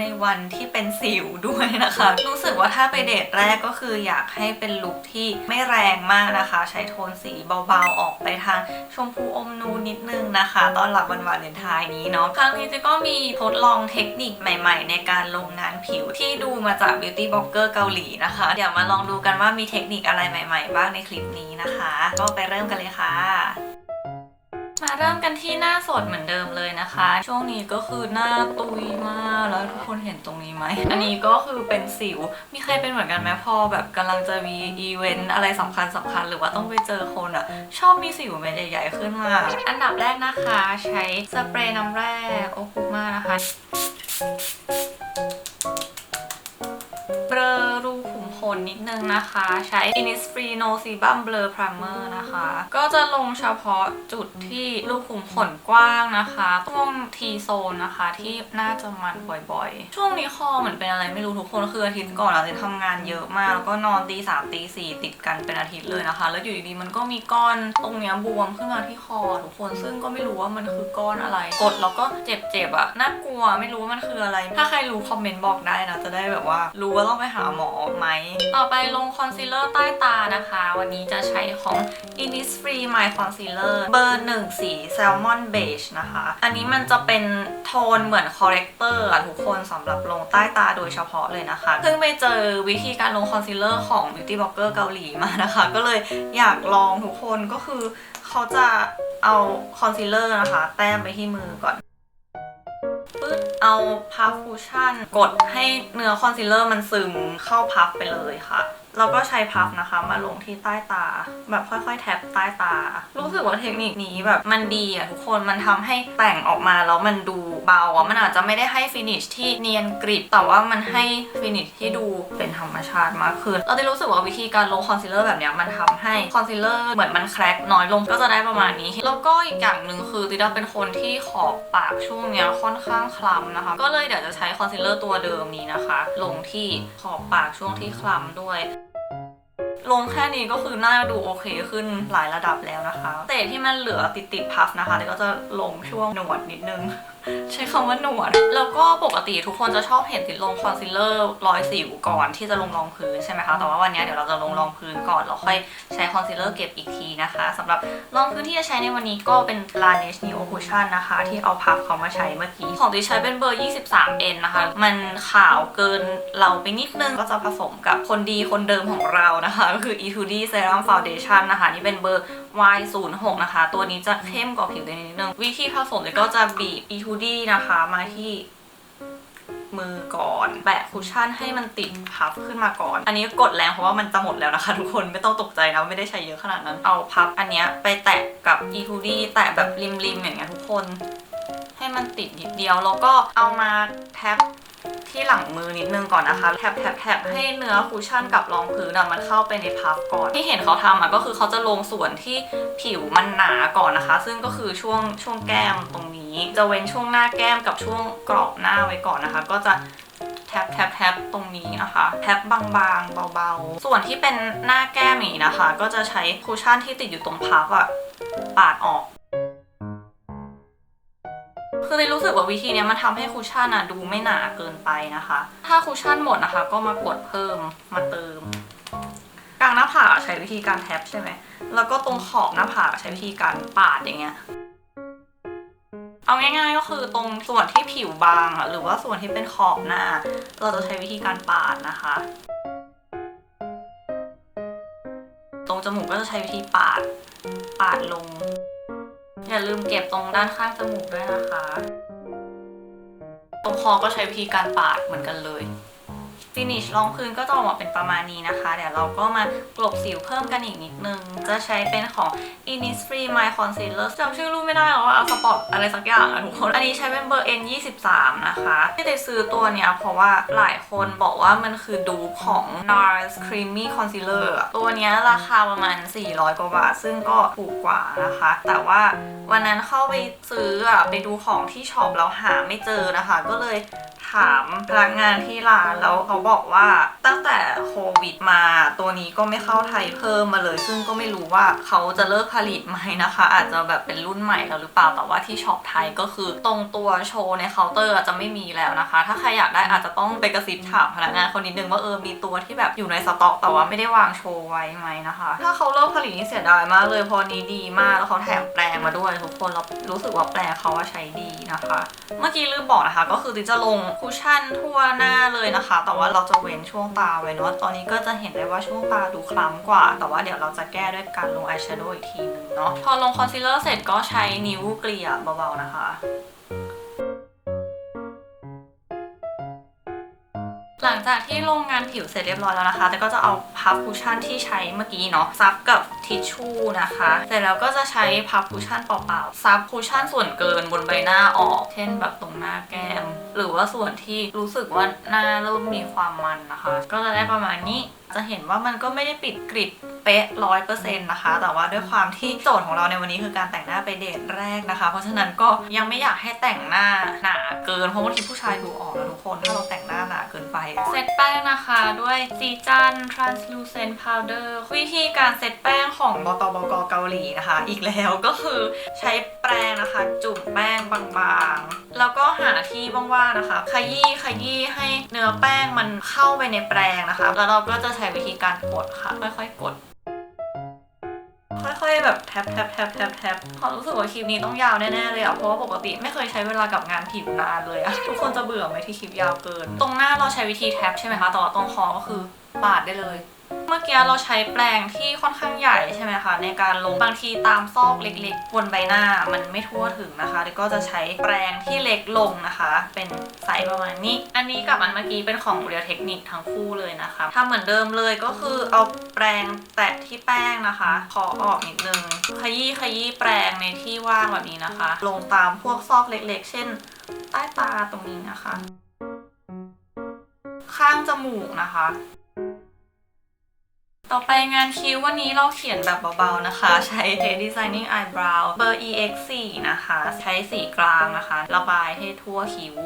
ในวันที่เป็นสิวด้วยนะคะ รู้สึกว่าถ้าไปเดทแรกก็คืออยากให้เป็นลุคที่ไม่แรงมากนะคะ ใช้โทนสีเบาๆออกไปทางชมพูอมนูนนิดนึงนะคะตอนหลับวันวาเลนไทน์นี้เนาะครั้งนี้เจะก็มีทดลองเทคนิคใหม่ ๆ ในการลงงานผิวที่ดูมาจาก beauty blogger เกาหลีนะคะเดี๋ยวมาลองดูกันว่ามีเทคนิคอะไรใหม่ ๆ บ้างในคลิปนี้นะคะ ก็ไปเริ่มกันเลยค่ะ มาเริ่มกันที่หน้าสดเหมือนเดิมเลยนะคะ ช่วงนี้ก็คือหน้าตุยมากแล้วทุกคนเห็นตรงนี้ไหม อันนี้ก็คือเป็นสิว มีใครเป็นเหมือนกันไหมพอแบบกำลังจะมีอีเวนต์อะไรสำคัญสำคัญหรือว่าต้องไปเจอคนอะชอบมีสิวเม็ดใหญ่ๆขึ้นมา อันดับแรกนะคะใช้สเปรย์น้ำแร่โอคุมานะคะเบลอรูขุมข นนิดนึงนะคะ ใช้ Innisfree No Sebum Blur Primer นะคะ ก็จะลงเฉพาะจุดที่รูขุมขนกว้างนะคะช่วง T zone นะคะที่น่าจะมันบ่อยๆ ช่วงนี้คอเหมือนเป็นอะไรไม่รู้ทุกคนคืออาทิตย์ก่อนอาทิตย์ทำงานเยอะมาก แล้วก็นอนตีสามตีสี่ติดกันเป็นอาทิตย์เลยนะคะ แล้วอยู่ดีๆมันก็มีก้อนตรงเนี้ยบวมขึ้นมาที่คอทุกคนซึ่งก็ไม่รู้ว่ามันคือก้อนอะไร กดแล้วก็เจ็บๆอะน่ากลัวไม่รู้ว่ามันคืออะไร ถ้าใครรู้คอมเมนต์บอกได้นะจะได้แบบว่า รู้ว่าต้องไปหาหมอไหมต่อไปลงคอนซีลเลอร์ใต้ตานะคะ วันนี้จะใช้ของ Innisfree My Concealer เบอร์1สี Salmon Beige นะคะ อันนี้มันจะเป็นโทนเหมือน corrector อะทุกคนสำหรับลงใต้ตาโดยเฉพาะเลยนะคะ เพิ่งไปเจอวิธีการลงคอนซีลเลอร์ของ Beauty Blogger เกาหลีมานะคะ ก็เลยอยากลองทุกคนก็คือเขาจะเอาคอนซีลเลอร์นะคะ แต้มไปที่มือก่อน เอาพัฟฟูชั่นกดให้เนื้อคอนซีลเลอร์มันซึมเข้าพัฟไปเลยค่ะเราก็ใช้พัฟนะคะมาลงที่ใต้ตา แบบค่อยๆ แท็บใต้ตา รู้สึกว่าเทคนิคนี้แบบมันดีอะทุกคนมันทำให้แต่งออกมาแล้วมันดู เบาอะมันอาจจะไม่ได้ให้ฟินิชที่เนียนกริบแต่ว่ามันให้ฟินิชที่ดูเป็นธรรมชาติมากขึ้น เราได้รู้สึกว่าวิธีการลงคอนซีลเลอร์แบบนี้มันทำให้คอนซีลเลอร์เหมือนมันแครกน้อยลงก็จะได้ประมาณนี้ แล้วก็อีกอย่างหนึ่งคือติดาเป็นคนที่ขอบปากช่วงเนี้ยค่อนข้างคล้ำนะคะ ก็เลยเดี๋ยวจะใช้คอนซีลเลอร์ตัวเดิมนี้นะคะ ลงที่ขอบปากช่วงที่คล้ำด้วย ลงแค่นี้ก็คือหน้าดูโอเคขึ้นหลายระดับแล้วนะคะ แต่ที่มันเหลือติดติดพัฟนะคะเดี๋ยวก็จะลงช่วงหนวดนิดนึง ใช้คำว่าหนวด แล้วก็ปกติทุกคนจะชอบเห็นติดลงคอนซีลเลอร์รอยสิวก่อนที่จะลงรองพื้นใช่ไหมคะ แต่ว่าวันนี้เดี๋ยวเราจะลงรองพื้นก่อนแล้วค่อยใช้คอนซีลเลอร์เก็บอีกทีนะคะสำหรับรองพื้นที่จะใช้ในวันนี้ก็เป็น Laneige Neo Cushion นะคะ ที่เอาพับเขามาใช้เมื่อกี้ ของดิใช้เป็นเบอร์ 23N นะคะ มันขาวเกินเราไปนิดนึงก็จะผสมกับคนดีคนเดิมของเรานะคะก็คือ E2D Serum Foundation นะคะ นี่เป็นเบอร์ Y06 นะคะ ตัวนี้จะเข้มกว่าผิวตัวนิดนึง วิธีผสมเนี่ยก็จะบีบ E2D นะคะมาที่มือก่อน แปะคุชชั่นให้มันติดพับขึ้นมาก่อน อันนี้กดแรงเพราะว่ามันจะหมดแล้วนะคะ ทุกคนไม่ต้องตกใจนะไม่ได้ใช้เยอะขนาดนั้น เอาพับอันเนี้ยไปแตะกับ E2D แตะแบบริมๆอย่างเงี้ยทุกคน ให้มันติดนิดเดียวแล้วก็เอามาแท็บ ที่หลังมือนิดนึงก่อนนะคะ แทบแทบแทบให้เนื้อคุชชั่นกับรองพื้นมันเข้าไปในพับก่อน ที่เห็นเขาทำอะก็คือเขาจะลงส่วนที่ผิวมันหนาก่อนนะคะ ซึ่งก็คือช่วงช่วงแก้มตรงนี้ จะเว้นช่วงหน้าแก้มกับช่วงกรอบหน้าไว้ก่อนนะคะ ก็จะแทบแทบแทบตรงนี้นะคะ แทบบางๆเบาๆ ส่วนที่เป็นหน้าแก้มนี้นะคะ ก็จะใช้คุชชั่นที่ติดอยู่ตรงพับอะปาดออก คือเลยรู้สึกว่าวิธีนี้มันทำให้คุชชั่นอะดูไม่หนาเกินไปนะคะ ถ้าคุชชั่นหมดนะคะ ก็มากดเพิ่มมาเติม กลางหน้าผากใช้วิธีการแท็บใช่ไหมแล้วก็ตรงขอบหน้าผากใช้วิธีการปาดอย่างเงี้ยเอาง่ายๆก็คือตรงส่วนที่ผิวบางหรือว่าส่วนที่เป็นขอบหน้า เราจะใช้วิธีการปาดนะคะ ตรงจมูกก็จะใช้วิธีปาด ปาดลง อย่าลืมเก็บตรงด้านข้างจมูกด้วยนะคะ ตรงคอก็ใช้วิธีการปาดเหมือนกันเลย ฟินิชรองพื้นก็จะออกมาเป็นประมาณนี้นะคะ เดี๋ยวเราก็มากลบสิวเพิ่มกันอีกนิดนึง จะใช้เป็นของ Innisfree My Concealer จำชื่อรุ่นไม่ได้หรอกว่าเอาสปอตอะไรสักอย่างอะทุกคน อันนี้ใช้เป็นเบอร์ N 23 นะคะที่ได้ซื้อตัวเนี้ยเพราะว่าหลายคนบอกว่ามันคือดูของ NARS Creamy Concealer ตัวเนี้ยราคาประมาณ 400 กว่าบาท ซึ่งก็ถูกกว่านะคะ แต่ว่าวันนั้นเข้าไปซื้ออะไปดูของที่ช็อปแล้วหาไม่เจอนะคะ ก็เลยถามพนักงานที่ร้านแล้วเขาบอกว่าตั้งแต่โควิดมาตัวนี้ก็ไม่เข้าไทยเพิ่มมาเลย ซึ่งก็ไม่รู้ว่าเขาจะเลิกผลิตไหมนะคะ อาจจะแบบเป็นรุ่นใหม่แล้วหรือเปล่าแต่ว่าที่ช็อปไทยก็คือตรงตัวโชว์ในเคาน์เตอร์อาจจะไม่มีแล้วนะคะ ถ้าใครอยากได้อาจจะต้องไปกระซิบถามพนักงานคนนิดนึงว่าเออมีตัวที่แบบอยู่ในสต็อก แต่ว่าไม่ได้วางโชว์ไว้ไหมนะคะ ถ้าเขาเลิกผลิตนี่เสียดายมากเลยพอนี้ดีมากแล้วเขาแถมแปลงมาด้วยทุกคนเรารู้สึกว่าแปลงเขาว่าใช้ดีนะคะ เมื่อกี้ลืมบอกนะคะ ก็คือดิจะลงคุชชั่นทั่วหน้าเลยนะคะ แต่ว่าเราจะเว้นช่วงตาไว้เนอะตอนนี้ก็จะเห็นได้ว่าช่วงตาดูคล้ำกว่า แต่ว่าเดี๋ยวเราจะแก้ด้วยการลงอายแชโดว์อีกทีนึงเนาะพอลงคอนซีลเลอร์เสร็จก็ใช้นิ้วเกลี่ยเบาๆนะคะ หลังจากที่ลงงานผิวเสร็จเรียบร้อยแล้วนะคะ แต่ก็จะเอาพับคุชชั่นที่ใช้เมื่อกี้เนาะซับกับทิชชู่นะคะ เสร็จแล้วก็จะใช้พับคุชชั่นเปล่าๆซับคุชชั่นส่วนเกินบนใบหน้าออก เช่นแบบตรงหน้าแก้ม หรือว่าส่วนที่รู้สึกว่าหน้าเริ่มมีความมันนะคะ ก็จะได้ประมาณนี้จะเห็นว่ามันก็ไม่ได้ปิดกริบ เป๊ะร้อยเปอร์เซ็นต์นะคะ แต่ว่าด้วยความที่โจทย์ของเราในวันนี้คือการแต่งหน้าไปเดทแรกนะคะ เพราะฉะนั้นก็ยังไม่อยากให้แต่งหน้าหนาเกิน เพราะบางทีผู้ชายดูออกนะทุกคน ถ้าเราแต่งหน้าหนาเกินไป เซตแป้งนะคะด้วยจีจัน translucent powder วิธีการเซตแป้งของบตบกเกาหลีนะคะ อีกแล้วก็คือใช้แปรงนะคะ จุ่มแป้งบางๆ แล้วก็หาที่ว่างๆนะคะ ขยี้ขยี้ให้เนื้อแป้งมันเข้าไปในแปรงนะคะ แล้วเราก็จะใช้วิธีการกดค่ะ ค่อยๆกด ค่อยๆแบบแท็บแท็บแท็บแท็บแท็บพอรู้สึกว่าคลิปนี้ต้องยาวแน่ๆเลยอะเพราะว่าปกติไม่เคยใช้เวลากับงานผิวนานเลยอะทุกคนจะเบื่อไหมที่คลิปยาวเกิน ตรงหน้าเราใช้วิธีแท็บใช่ไหมคะแต่ว่าตรงคอก็คือปาดได้เลย เมื่อกี้เราใช้แปรงที่ค่อนข้างใหญ่ใช่ไหมคะ ในการลงบางทีตามซอกเล็กๆ บนใบหน้ามันไม่ทั่วถึงนะคะแล้วก็จะใช้แปรงที่เล็กลงนะคะ เป็นไซส์ประมาณนี้ อันนี้กับอันเมื่อกี้เป็นของเรียเทคนิคทั้งคู่เลยนะคะทำเหมือนเดิมเลยก็คือเอาแปรงแตะที่แป้งนะคะขอออกนิดนึงขยี้ขยี้แปรงในที่ว่างแบบนี้นะคะ ลงตามพวกซอกเล็กๆ เช่น ใต้ตาตรงนี้นะคะ ข้างจมูกนะคะ ต่อไปงานคิ้ววันนี้เราเขียนแบบเบาๆนะคะ ใช้ Taste Designing Eyebrow เบอร์ EX4 นะคะ ใช้สีกลางนะคะ ระบายให้ทั่วคิ้ว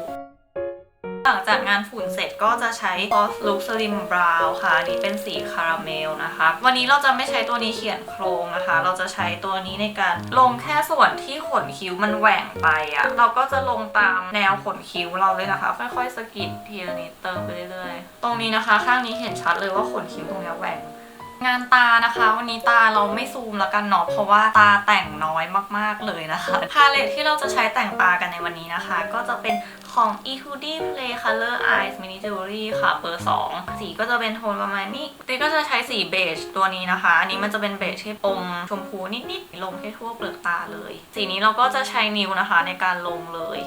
หลังจากงานฝุ่นเสร็จก็จะใช้ False Look Slim Brow ค่ะนี้เป็นสีคาราเมลนะคะ วันนี้เราจะไม่ใช้ตัวนี้เขียนโครงนะคะ เราจะใช้ตัวนี้ในการลงแค่ส่วนที่ขนคิ้วมันแหว่งไปอะเราก็จะลงตามแนวขนคิ้วเราเลยนะคะ ค่อยๆสกิดทีละนิดเติมไปเรื่อยๆ ตรงนี้นะคะ ข้างนี้เห็นชัดเลยว่าขนคิ้วตรงนี้แหว่ง งานตานะคะ วันนี้ตาเราไม่ซูมแล้วกันเนาะเพราะว่าตาแต่งน้อยมากๆเลยนะคะพาเลตที่เราจะใช้แต่งตากันในวันนี้นะคะ ก็จะเป็นของ e h u d i Play Color Eyes Mini Jewelry ค่ะเบอร์2สีก็จะเป็นโทนประมาณนี้ติ๊กก็จะใช้สีเบจตัวนี้นะคะ อันนี้มันจะเป็นเบจที่อมชมพูนิดๆลงให้ทั่วเปลือกตาเลย สีนี้เราก็จะใช้นิ้วนะคะในการลงเลย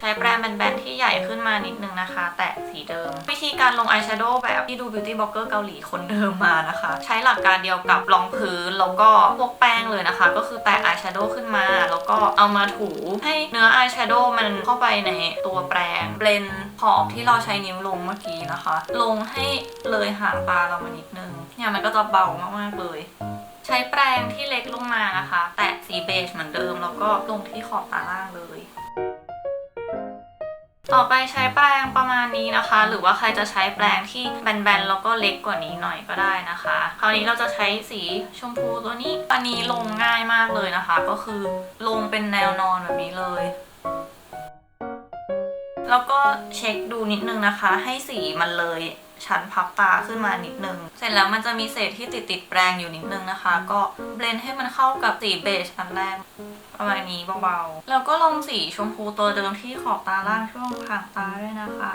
ใช้แปรงแบนๆที่ใหญ่ขึ้นมานิดนึงนะคะ แตะสีเดิม วิธีการลงอายแชโดว์แบบที่ดู Beauty Blogger เกาหลีคนเดิมมานะคะ ใช้หลักการเดียวกับรองพื้น แล้วก็พวกแป้งเลยนะคะ ก็คือแตะอายแชโดว์ขึ้นมา แล้วก็เอามาถูให้เนื้ออายแชโดว์มันเข้าไปในตัวแปรงเบลนขอบที่เราใช้นิ้วลงเมื่อกี้นะคะ ลงให้เลยหางตาเรามานิดนึงเนี่ยมันก็จะเบามากๆเลยใช้แปรงที่เล็กลงมานะคะ แตะสีเบจเหมือนเดิม แล้วก็ลงที่ขอบตาล่างเลย ต่อไปใช้แปรงประมาณนี้นะคะ หรือว่าใครจะใช้แปรงที่แบนๆแล้วก็เล็กกว่านี้หน่อยก็ได้นะคะ คราวนี้เราจะใช้สีชมพูตัวนี้อันนี้ลงง่ายมากเลยนะคะ ก็คือลงเป็นแนวนอนแบบนี้เลย แล้วก็เช็คดูนิดนึงนะคะ ให้สีมันเลย ชั้นพับตาขึ้นมานิดนึง เสร็จแล้วมันจะมีเศษที่ติดติดๆแปรงอยู่นิดนึงนะคะ ก็เบลนด์ให้มันเข้ากับสีเบจอันแรกประมาณนี้เบาๆ แล้วก็ลงสีชมพูตัวเดิมที่ขอบตาล่างช่วงหางตาด้วยนะคะ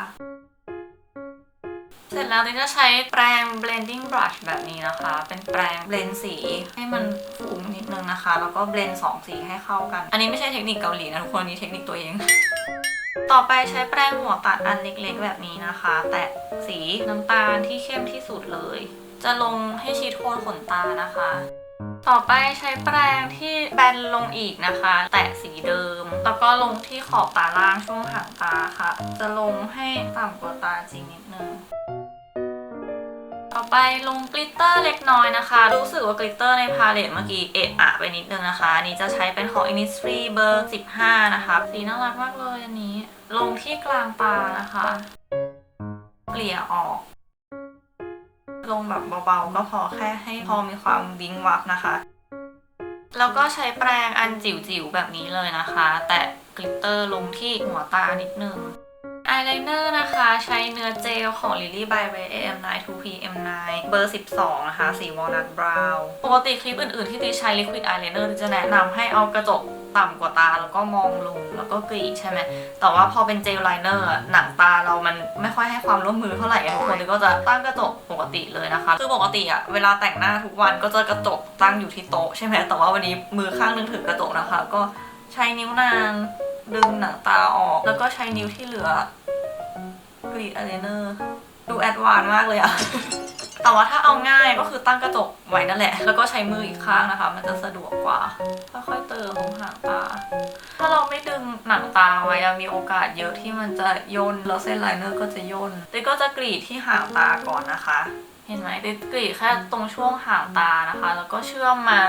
เสร็จแล้วดิจะใช้แปรง blending brush แบบนี้นะคะ เป็นแปรงเบลนสีให้มันฟูนิดนึงนะคะ แล้วก็เบลนสองสีให้เข้ากัน อันนี้ไม่ใช่เทคนิคเกาหลีนะทุกคนอันนี้เทคนิคตัวเอง ต่อไปใช้แปรงหัวตัดอันเล็กๆ แบบนี้นะคะ แตะสีน้ำตาลที่เข้มที่สุดเลย จะลงให้ชิดโคนขนตานะคะ ต่อไปใช้แปรงที่แบนลงอีกนะคะ แตะสีเดิม แล้วก็ลงที่ขอบตาล่างช่วงหางตาค่ะ จะลงให้ต่ำกว่าตาจริงนิดนึงต่อไปลงกลิตเตอร์เล็กน้อยนะคะ รู้สึกว่ากลิตเตอร์ในพาเลตเมื่อกี้เอะอะไปนิดนึงนะคะ อันนี้จะใช้เป็นของ Innisfree เบอร์ 15 นะคะ สีน่ารักมากเลยอันนี้ ลงที่กลางตานะคะ เกลี่ยออก ลงแบบเบาๆ ก็พอแค่ให้พอมีความวิงวับนะคะ แล้วก็ใช้แปรงอันจิ๋วๆ แบบนี้เลยนะคะ แตะกลิตเตอร์ลงที่หัวตานิดนึงอายไลเนอร์นะคะ ใช้เนื้อเจลของ Lily by Ray AM9 2PM9 เบอร์ 12 นะคะ สี Walnut Brown ปกติคลิปอื่นๆ ที่ตีใช้ Liquid Eyeliner ตีจะแนะนำให้เอากระจก ต่ำกว่าตาแล้วก็มองลงแล้วก็กรีดใช่ไหมแต่ว่าพอเป็นเจลไลเนอร์หนังตาเรามันไม่ค่อยให้ความร่วมมือเท่าไหร่อะทุกคนเลยก็จะตั้งกระจกปกติเลยนะคะ คือปกติอะเวลาแต่งหน้าทุกวันก็จะกระจกตั้งอยู่ที่โต๊ะใช่ไหมแต่ว่าวันนี้มือข้างนึงถือกระจกนะคะ ก็ใช้นิ้วนางดึงหนังตาออก แล้วก็ใช้นิ้วที่เหลือกรีดอายไลเนอร์ดูแอดวานซ์มากเลยอะ แต่ว่าถ้าเอาง่ายก็คือตั้งกระจกไว้นั่นแหละ แล้วก็ใช้มืออีกข้างนะคะ มันจะสะดวกกว่า ค่อยๆเติมตรงหางตา ถ้าเราไม่ดึงหนังตาไว้อะมีโอกาสเยอะที่มันจะย่นแล้วเส้นไลเนอร์ก็จะย่นติ๊กก็จะกรีดที่หางตาก่อนนะคะ เห็นไหมติ๊กกรีดแค่ตรงช่วงหางตานะคะ แล้วก็เชื่อมมา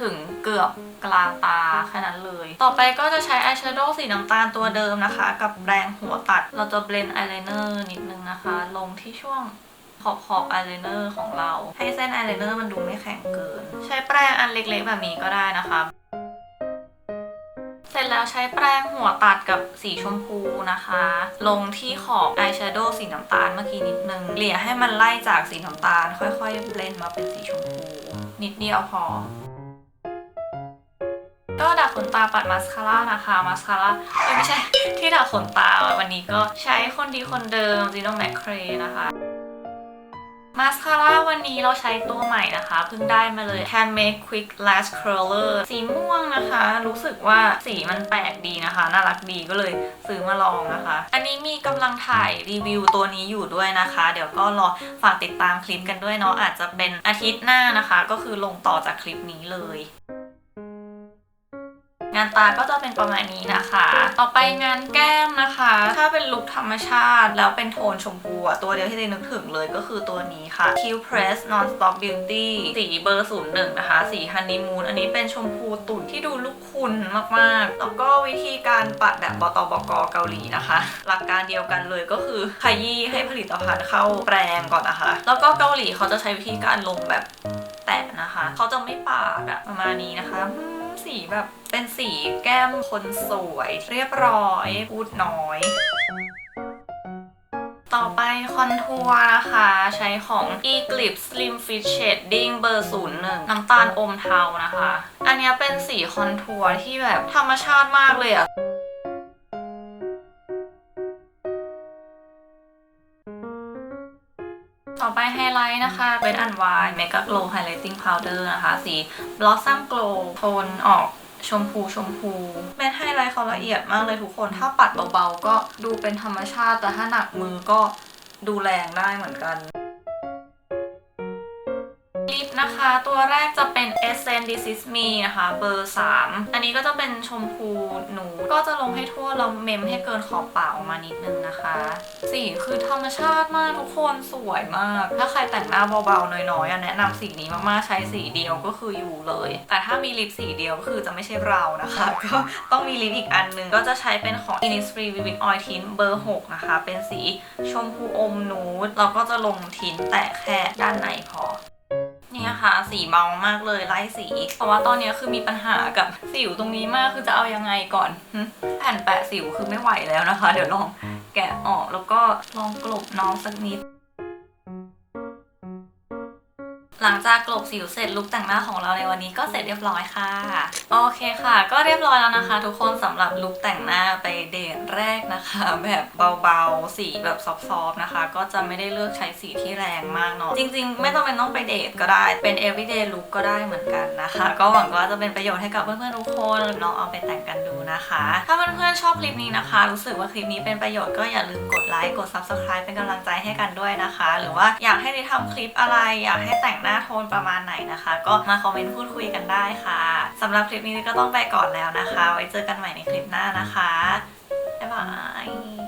ถึงเกือบกลางตาแค่นั้นเลย ต่อไปก็จะใช้อายแชโดว์สีน้ำตาลตัวเดิมนะคะ กับแรงหัวตัดเราจะเบลนด์อายไลเนอร์นิดนึงนะคะ ลงที่ช่วง ขอบขอบอายไลเนอร์ของเรา ให้เส้นอายไลเนอร์มันดูไม่แข็งเกิน ใช้แปรงอันเล็กๆแบบนี้ก็ได้นะคะเสร็จแล้วใช้แปรงหัวตัดกับสีชมพูนะคะ ลงที่ขอบอายแชโดว์สีน้ำตาลเมื่อกี้นิดนึงเกลี่ยให้มันไล่จากสีน้ำตาล ค่อยๆเบลนด์มาเป็นสีชมพู นิดเดียวพอ ก็ดัดขนตาปัดมาสคาร่านะคะมาสคาร่าไม่ใช่ที่ดัดขนตาวันนี้ก็ใช้คนดีคนเดิม Zeno Mac c r a นะคะ มาสคาร่าวันนี้เราใช้ตัวใหม่นะคะ เพิ่งได้มาเลย Can Make Quick Lash Curler สีม่วงนะคะ รู้สึกว่าสีมันแปลกดีนะคะ น่ารักดีก็เลยซื้อมาลองนะคะ อันนี้มีกำลังถ่ายรีวิวตัวนี้อยู่ด้วยนะคะ เดี๋ยวก็รอฝากติดตามคลิปกันด้วยเนาะอาจจะเป็นอาทิตย์หน้านะคะ ก็คือลงต่อจากคลิปนี้เลย งานตาก็จะเป็นประมาณนี้นะคะ ต่อไปงานแก้มนะคะ ถ้าเป็นลุคธรรมชาติ แล้วเป็นโทนชมพูอะตัวเดียวที่ได้นึกถึงเลยก็คือตัวนี้ค่ะ Q Press Non Stop Beauty สีเบอร์ 01 นะคะ สีฮันนีมูนอันนี้เป็นชมพูตุ่นที่ดูลูกคุณมากๆ แล้วก็วิธีการปัดแบบบตบกเกาหลีนะคะ หลักการเดียวกันเลยก็คือขยี้ให้ผลิตภัณฑ์เข้าแปรงก่อนนะคะ แล้วก็เกาหลีเขาจะใช้วิธีการลงแบบแตะนะคะ เขาจะไม่ปาดอะประมาณนี้นะคะ สีแบบเป็นสีแก้มคนสวย เรียบร้อย พูดน้อย ต่อไปคอนทัวร์นะคะใช้ของ Eclipse Slim Fit Shading เบอร์01 น้ำตาลอมเทานะคะ อันนี้เป็นสีคอนทัวร์ที่แบบธรรมชาติมากเลยอะ ต่อไปไฮไลท์นะคะ เป็นอันวาย Mega Glow Highlighting Powder นะคะ สี Blossom Glow โทนออกชมพูชมพูเม็ดไฮไลท์เขาละเอียดมากเลยทุกคน ถ้าปัดเบาๆก็ดูเป็นธรรมชาติแต่ถ้าหนักมือก็ดูแรงได้เหมือนกัน นะคะ ตัวแรกจะเป็น Essence This Is Me นะคะเบอร์ 3 อันนี้ก็จะเป็นชมพูหนูก็จะลงให้ทั่วเราเมมให้เกินขอบปากออกมานิดนึงนะคะ สีคือธรรมชาติมากทุกคนสวยมาก ถ้าใครแต่งหน้าเบาๆน้อยๆแนะนำสีนี้มากๆใช้สีเดียวก็คืออยู่เลย แต่ถ้ามีลิปสีเดียวก็คือจะไม่ใช่เรานะคะ ก็ต้องมีลิปอีกอันหนึงก็จะใช้เป็นของ Innisfree Vivid Oil Tint เบอร์ 6 นะคะ เป็นสีชมพูอมนูดเราก็จะลงทินแต่แค่ด้านในพอ เนี่ยค่ะ สีเบามากเลยไล่สี เพราะว่าตอนนี้คือมีปัญหากับสิวตรงนี้มากคือจะเอายังไงก่อน แผ่นแปะสิวคือไม่ไหวแล้วนะคะ เดี๋ยวลองแกะออกแล้วก็ลองกลบน้องสักนิด หลังจากกลบสิวเสร็จลุคแต่งหน้าของเราในวันนี้ก็เสร็จเรียบร้อยค่ะ โอเคค่ะ ก็เรียบร้อยแล้วนะคะ ทุกคนสำหรับลุคแต่งหน้าไปเดทแรกนะคะ แบบเบาๆสีแบบซอฟๆนะคะ ก็จะไม่ได้เลือกใช้สีที่แรงมากเนาะจริง ๆ ไม่ต้องเป็นต้องไปเดทก็ได้เป็น everyday look ก็ได้เหมือนกันนะคะ ก็หวังว่าจะเป็นประโยชน์ให้กับเพื่อนๆทุกคนลองเอาไปแต่งกันดูนะคะ ถ้าเพื่อนๆชอบคลิปนี้นะคะ รู้สึกว่าคลิปนี้เป็นประโยชน์ก็อย่าลืมกดไลค์กด subscribe เป็นกำลังใจให้กันด้วยนะคะ หรือว่าอยากให้ได้ทำคลิปอะไรอยากให้แต่งหน้าโทนประมาณไหนนะคะ ก็มาคอมเมนต์พูดคุยกันได้ค่ะสำหรับคลิปนี้ก็ต้องไปก่อนแล้วนะคะ ไว้เจอกันใหม่ในคลิปหน้านะคะบ๊ายบาย